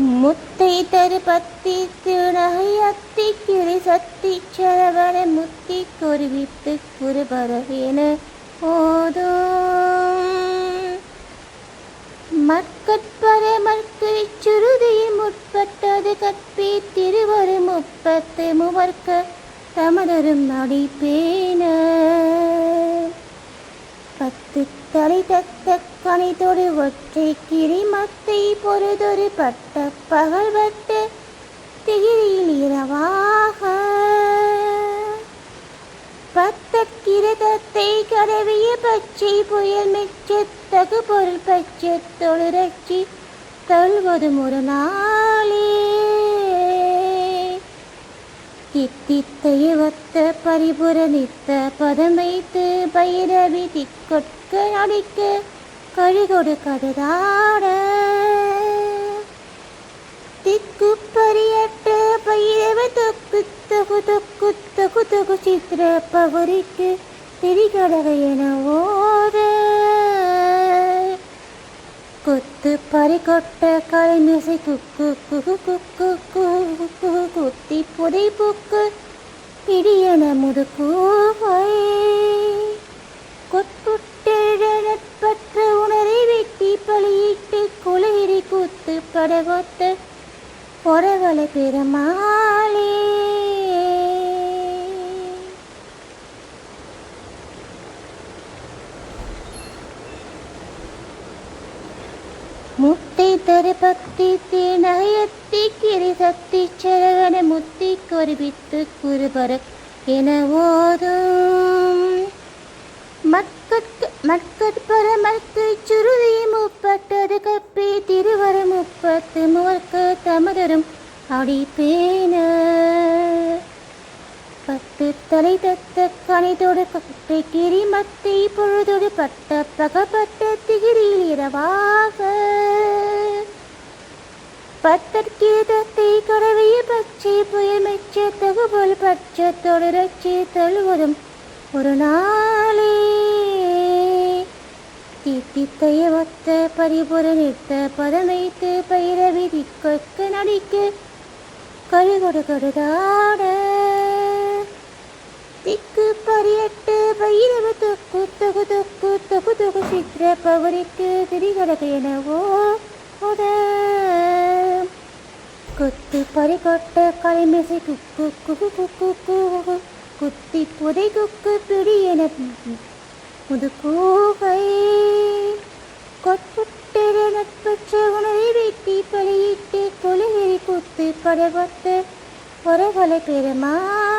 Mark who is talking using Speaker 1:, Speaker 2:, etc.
Speaker 1: முத்தை தரு பத்தி திருநகை அத்தி கிளி சத்தி சரவண முத்தி குருவித்து குருபரவேன ஓதும். மற்கற்பர மற்கு சுருதியில் முற்பட்டது கற்பி திருவரு முப்பத்து முவர்க்க தமதரும் அடிப்பேன பத்து தலை தத்த கணிதொரு ஒற்றை கிரிமத்தை பொறுதொரு பட்ட பகல் பட்டு திகிரியில் இரவாக. பத்தற்கிரதத்தை கடவிய பச்சை புயல் மெச்சத்தகு பொருள் பச்சை தொழிறச்சி தழுவதும் முரணா நாளே தித்தித்தைய ஒத்த பரிபுர நித்த பதம் பைரவி திக்கொட்க அடிக்க கழிகொடு கடுதாட. திக்கு பரியட்ட பைரவி தொக்கு தொகு தொக்கு தொகு தொகு சித்திர பவரிக்கு திரிகடக என ஓட குத்து பறி கொட்ட கலைமிசை குக்கு குகு குக்கு குகு குகு குத்தி புதை புக்கு. பிடியன முதுக்கூவை கொட்புட்டெழப்பற்ற உணரை வெட்டி பலியிட்டு குளிரி கூத்து படகொத்த. பொறவலை பெருமா முத்தை தரு பக்தி தீநகையத்தி கிரி சக்தி சரகண முத்தி கொருவித்து குருபர என ஓதும் மக்கட்கு மக்கட்பர மற்கு சுருதி முப்பட்டது கப்பி திருவர முப்பத்து முவர்க்கு தமதரும் அடிப்பேன பத்து தலை தத்த கணிதோடு கட்டை கிரி மத்தை பொழுதோடு பட்ட பகப்பட்ட திகிரியில் இரவாக. பத்தற்கீதத்தை கடவைய பச்சை புயல் மெச்ச தகுபோல் பச்ச தொடரச்சி தழுவதும் ஒரு நாளே தீத்தித்தைய ஒத்த பரிபுர நிறுத்த பதமைத்து பைரவி திக்கொக்க நடிக்க கழுகொடு கொடுதாட திக்கு பரியட்டு பயிரவ தொக்கு தொகு தொக்கு தொகு தொகு சித்திர பவரிக்கு திரிகடக எனவோ குத்து பறி கொட்ட கலைமிசை குக்கு குகு குக்கு குகு குத்தி புதை குக்கு பிடி என முதுக்கூகை கொட்புட்டெற நட்பற்ற உணவை வெட்டி பலியிட்டு கொலையெறி குத்து படவத்து பொறகலை பெருமாளே